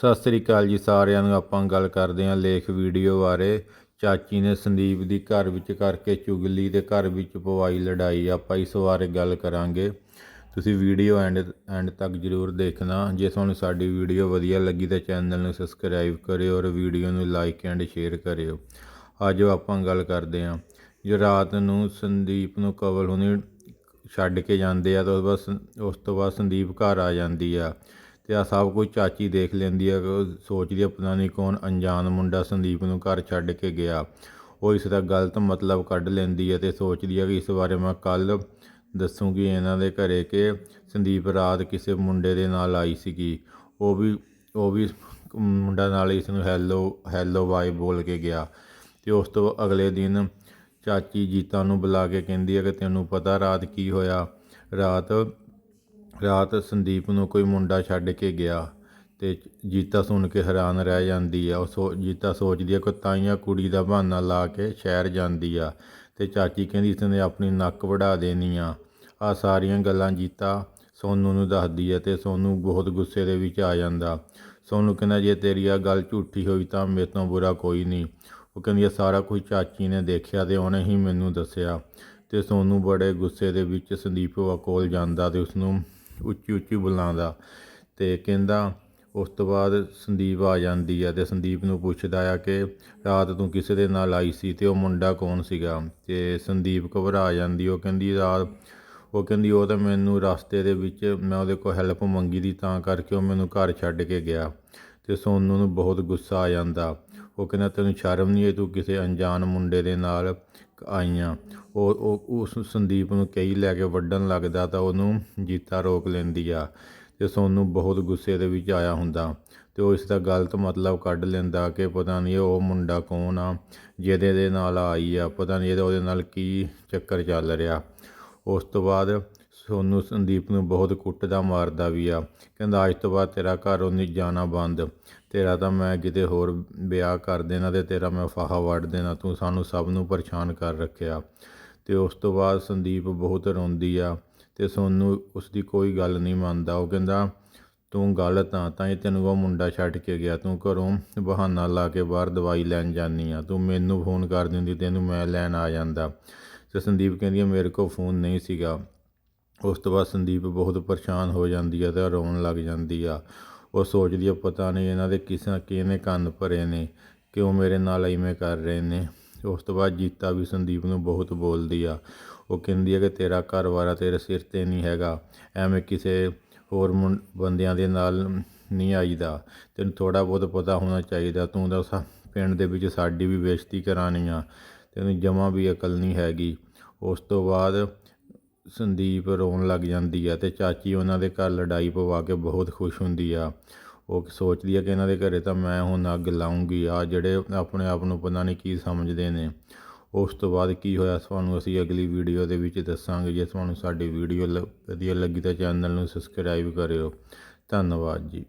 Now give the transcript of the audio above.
ਸਤਿ ਸ੍ਰੀ ਅਕਾਲ ਜੀ ਸਾਰਿਆਂ ਨੂੰ। ਆਪਾਂ ਗੱਲ ਕਰਦੇ ਹਾਂ ਲੇਖ ਵੀਡੀਓ ਬਾਰੇ। ਚਾਚੀ ਨੇ ਸੰਦੀਪ ਦੀ ਘਰ ਵਿੱਚ ਕਰਕੇ ਚੁਗਲੀ ਤੇ ਘਰ ਵਿੱਚ ਪਵਾਈ ਲੜਾਈ। ਆਪਾਂ ਇਸ ਬਾਰੇ ਗੱਲ ਕਰਾਂਗੇ। ਤੁਸੀਂ ਵੀਡੀਓ ਐਂਡ ਐਂਡ ਤੱਕ ਜ਼ਰੂਰ ਦੇਖਣਾ। ਜੇ ਤੁਹਾਨੂੰ ਸਾਡੀ ਵੀਡੀਓ ਵਧੀਆ ਲੱਗੀ ਤਾਂ ਚੈਨਲ ਨੂੰ ਸਬਸਕ੍ਰਾਈਬ ਕਰਿਓ ਔਰ ਵੀਡੀਓ ਨੂੰ ਲਾਈਕ ਐਂਡ ਸ਼ੇਅਰ ਕਰਿਓ। ਅੱਜ ਆਪਾਂ ਗੱਲ ਕਰਦੇ ਹਾਂ। ਜੋ ਰਾਤ ਨੂੰ ਸੰਦੀਪ ਨੂੰ ਕਵਲ ਹੁਣੀ ਛੱਡ ਕੇ ਜਾਂਦੇ ਆ ਤਾਂ ਉਸ ਬਸ ਉਸ ਤੋਂ ਬਾਅਦ ਸੰਦੀਪ ਘਰ ਆ ਜਾਂਦੀ ਆ। ਤੇ ਆ ਸਭ ਕੁਝ ਚਾਚੀ ਦੇਖ ਲੈਂਦੀ ਆ ਕਿ ਸੋਚਦੀ ਆ ਪਤਾ ਨਹੀਂ ਕੌਣ ਅਣਜਾਣ ਮੁੰਡਾ ਸੰਦੀਪ ਨੂੰ ਘਰ ਛੱਡ ਕੇ ਗਿਆ। ਉਹ ਇਸ ਦਾ ਗਲਤ ਮਤਲਬ ਕੱਢ ਲੈਂਦੀ ਹੈ ਤੇ ਸੋਚਦੀ ਆ ਕਿ ਇਸ ਬਾਰੇ ਮੈਂ ਕੱਲ ਦੱਸੂਗੀ ਇਹਨਾਂ ਦੇ ਘਰੇ ਕਿ ਸੰਦੀਪ ਰਾਤ ਕਿਸੇ ਮੁੰਡੇ ਦੇ ਨਾਲ ਆਈ ਸੀਗੀ। ਉਹ ਵੀ ਉਹ ਵੀ ਮੁੰਡਾ ਨਾਲ ਇਸ ਨੂੰ ਹੈਲੋ ਹੈਲੋ ਬਾਏ ਬੋਲ ਕੇ ਗਿਆ। ਤੇ ਉਸ ਤੋਂ ਅਗਲੇ ਦਿਨ ਚਾਚੀ ਜੀਤਾ ਨੂੰ ਬੁਲਾ ਕੇ ਕਹਿੰਦੀ ਹੈ ਕਿ ਤੈਨੂੰ ਪਤਾ ਰਾਤ ਕੀ ਹੋਇਆ। ਰਾਤ ਰਾਤ ਸੰਦੀਪ ਨੂੰ ਕੋਈ ਮੁੰਡਾ ਛੱਡ ਕੇ ਗਿਆ ਤੇ ਜੀਤਾ ਸੁਣ ਕੇ ਹੈਰਾਨ ਰਹਿ ਜਾਂਦੀ ਆ। ਉਹ ਸੋ, ਜੀਤਾ ਸੋਚਦੀ ਆ ਕਿ ਤਾਈਆਂ ਕੁੜੀ ਦਾ ਬਹਾਨਾ ਲਾ ਕੇ ਸ਼ਹਿਰ ਜਾਂਦੀ ਆ ਤੇ ਚਾਚੀ ਕਹਿੰਦੀ ਇਸਨੇ ਆਪਣੀ ਨੱਕ ਵੜਾ ਦੇਣੀ ਆ। ਆ ਸਾਰੀਆਂ ਗੱਲਾਂ ਜੀਤਾ ਸੋਨੂ ਨੂੰ ਦੱਸਦੀ ਹੈ ਤੇ ਸੋਨੂ ਬਹੁਤ ਗੁੱਸੇ ਦੇ ਵਿੱਚ ਆ ਜਾਂਦਾ। ਸੋਨੂ ਕਹਿੰਦਾ, ਜੇ ਤੇਰੀ ਆ ਗੱਲ ਝੂਠੀ ਹੋਈ ਤਾਂ ਮੇਰੇ ਤੋਂ ਬੁਰਾ ਕੋਈ ਨਹੀਂ। ਉਹ ਕਹਿੰਦੀ ਇਹ ਸਾਰਾ ਕੁਝ ਚਾਚੀ ਨੇ ਦੇਖਿਆ ਤੇ ਉਹਨੇ ਹੀ ਮੈਨੂੰ ਦੱਸਿਆ। ਤੇ ਸੋਨੂ ਬੜੇ ਗੁੱਸੇ ਦੇ ਵਿੱਚ ਸੰਦੀਪ ਕੋਲ ਜਾਂਦਾ ਤੇ ਉਸ ਨੂੰ ਉੱਚੀ ਉੱਚੀ ਬੁਲਾਉਂਦਾ ਅਤੇ ਕਹਿੰਦਾ, ਉਸ ਤੋਂ ਬਾਅਦ ਸੰਦੀਪ ਆ ਜਾਂਦੀ ਆ ਅਤੇ ਸੰਦੀਪ ਨੂੰ ਪੁੱਛਦਾ ਆ ਕਿ ਰਾਤ ਤੂੰ ਕਿਸੇ ਦੇ ਨਾਲ ਆਈ ਸੀ ਅਤੇ ਉਹ ਮੁੰਡਾ ਕੌਣ ਸੀਗਾ? ਅਤੇ ਸੰਦੀਪ ਘਬਰਾ ਜਾਂਦੀ, ਉਹ ਕਹਿੰਦੀ ਰਾਤ ਉਹ ਕਹਿੰਦੀ, ਉਹ ਤਾਂ ਮੈਨੂੰ ਰਸਤੇ ਦੇ ਵਿੱਚ ਮੈਂ ਉਹਦੇ ਕੋਲ ਹੈਲਪ ਮੰਗੀ ਦੀ ਤਾਂ ਕਰਕੇ ਉਹ ਮੈਨੂੰ ਘਰ ਛੱਡ ਕੇ ਗਿਆ ਤੇ ਸੋਨੂ ਨੂੰ ਬਹੁਤ ਗੁੱਸਾ ਆ ਜਾਂਦਾ। ਉਹ ਕਹਿੰਦਾ, ਤੈਨੂੰ ਸ਼ਰਮ ਨਹੀਂ ਹੈ ਤੂੰ ਕਿਸੇ ਅਣਜਾਣ ਮੁੰਡੇ ਦੇ ਨਾਲ ਆਈਆਂ। ਉਹ ਉਹ, ਉਸ ਸੰਦੀਪ ਨੂੰ ਕਈ ਲੈ ਕੇ ਵੱਢਣ ਲੱਗਦਾ ਤਾਂ ਉਹਨੂੰ ਜੀਤਾ ਰੋਕ ਲੈਂਦੀ ਆ ਤੇ ਸੋਨੂੰ ਬਹੁਤ ਗੁੱਸੇ ਦੇ ਵਿੱਚ ਆਇਆ ਹੁੰਦਾ ਤੇ ਉਹ ਇਸ ਦਾ ਗਲਤ ਮਤਲਬ ਕੱਢ ਲੈਂਦਾ ਕਿ ਪਤਾ ਨਹੀਂ ਉਹ ਮੁੰਡਾ ਕੌਣ ਆ, ਜਿਹਦੇ ਦੇ ਨਾਲ ਆਈ ਆ, ਪਤਾ ਨਹੀਂ ਇਹਦਾ ਉਹਦੇ ਨਾਲ ਕੀ ਚੱਕਰ ਚੱਲ ਰਿਹਾ। ਉਸ ਤੋਂ ਬਾਅਦ ਸੋਨੂ ਸੰਦੀਪ ਨੂੰ ਬਹੁਤ ਕੁੱਟਦਾ ਮਾਰਦਾ ਵੀ ਆ। ਕਹਿੰਦਾ ਅੱਜ ਤੋਂ ਬਾਅਦ ਤੇਰਾ ਘਰੋਂ ਨਹੀਂ ਜਾਣਾ ਬੰਦ। ਤੇਰਾ ਤਾਂ ਮੈਂ ਕਿਤੇ ਹੋਰ ਵਿਆਹ ਕਰ ਦੇਣਾ ਤੇ ਤੇਰਾ ਮੈਂ ਫਾਹਾ ਵੱਢ ਦੇਣਾ। ਤੂੰ ਸਾਨੂੰ ਸਭ ਨੂੰ ਪਰੇਸ਼ਾਨ ਕਰ ਰੱਖਿਆ। ਤੇ ਉਸ ਤੋਂ ਬਾਅਦ ਸੰਦੀਪ ਬਹੁਤ ਰੋਂਦੀ ਆ ਤੇ ਸੋਨੂ ਉਸ ਦੀ ਕੋਈ ਗੱਲ ਨਹੀਂ ਮੰਨਦਾ। ਉਹ ਕਹਿੰਦਾ ਤੂੰ ਗਲਤ ਆ ਤਾਂ ਹੀ ਤੈਨੂੰ ਉਹ ਮੁੰਡਾ ਛੱਡ ਕੇ ਗਿਆ। ਤੂੰ ਘਰੋਂ ਬਹਾਨਾ ਲਾ ਕੇ ਬਾਹਰ ਦਵਾਈ ਲੈਣ ਜਾਨੀ ਆ। ਤੂੰ ਮੈਨੂੰ ਫੋਨ ਕਰ ਦਿੰਦੀ ਤੈਨੂੰ ਮੈਂ ਲੈਣ ਆ ਜਾਂਦਾ। ਤੇ ਸੰਦੀਪ ਕਹਿੰਦੀ ਆ, ਮੇਰੇ ਕੋਲ ਫੋਨ ਨਹੀਂ ਸੀਗਾ। ਉਸ ਤੋਂ ਬਾਅਦ ਸੰਦੀਪ ਬਹੁਤ ਪਰੇਸ਼ਾਨ ਹੋ ਜਾਂਦੀ ਆ ਤੇ ਰੋਣ ਲੱਗ ਜਾਂਦੀ ਆ। ਉਹ ਸੋਚਦੀ ਆ, ਪਤਾ ਨਹੀਂ ਇਹਨਾਂ ਦੇ ਕਿਸੇ ਕਿਹਨੇ ਕੰਨ ਭਰੇ ਨੇ, ਕਿਉਂ ਮੇਰੇ ਨਾਲ ਇਵੇਂ ਕਰ ਰਹੇ ਨੇ? ਉਸ ਤੋਂ ਬਾਅਦ ਜੀਤਾ ਵੀ ਸੰਦੀਪ ਨੂੰ ਬਹੁਤ ਬੋਲਦੀ ਆ। ਉਹ ਕਹਿੰਦੀ ਆ ਕਿ ਤੇਰਾ ਘਰਵਾਰਾ ਤੇਰੇ ਸਿਰ ਤੇ ਨਹੀਂ ਹੈਗਾ, ਐਵੇਂ ਕਿਸੇ ਹੋਰ ਮੁੰ, ਬੰਦਿਆਂ ਦੇ ਨਾਲ ਨਹੀਂ ਆਈਦਾ। ਤੈਨੂੰ ਥੋੜਾ ਬਹੁਤ ਪਤਾ ਹੋਣਾ ਚਾਹੀਦਾ, ਤੂੰ ਤਾਂ ਸਾ, ਪਿੰਡ ਦੇ ਵਿੱਚ ਸਾਡੀ ਵੀ ਬੇਇੱਜ਼ਤੀ ਕਰਾਣੀ ਆ, ਤੈਨੂੰ ਜਮਾ ਵੀ ਅਕਲ ਨਹੀਂ ਹੈਗੀ। ਉਸ ਤੋਂ ਬਾਅਦ ਸੰਦੀਪ ਰੋਣ ਲੱਗ ਜਾਂਦੀ ਆ ਅਤੇ ਚਾਚੀ ਉਹਨਾਂ ਦੇ ਘਰ ਲੜਾਈ ਪਵਾ ਕੇ ਬਹੁਤ ਖੁਸ਼ ਹੁੰਦੀ ਆ। ਉਹ ਸੋਚਦੀ ਆ ਕਿ ਇਹਨਾਂ ਦੇ ਘਰੇ ਤਾਂ ਮੈਂ ਹੁਣ ਅੱਗ ਲਾਉਂਗੀ ਆ ਜਿਹੜੇ ਆਪਣੇ ਆਪ ਨੂੰ ਪਤਾ ਨਹੀਂ ਕੀ ਸਮਝਦੇ ਨੇ। ਉਸ ਤੋਂ ਬਾਅਦ ਕੀ ਹੋਇਆ? ਤੁਹਾਨੂੰ ਅਸੀਂ ਅਗਲੀ ਵੀਡੀਓ ਦੇ ਵਿੱਚ ਦੱਸਾਂਗੇ। ਜੇ ਤੁਹਾਨੂੰ ਸਾਡੀ ਵੀਡੀਓ ਵਧੀਆ ਲੱਗੀ ਤਾਂ ਚੈਨਲ ਨੂੰ ਸਬਸਕ੍ਰਾਈਬ ਕਰਿਓ। ਧੰਨਵਾਦ ਜੀ।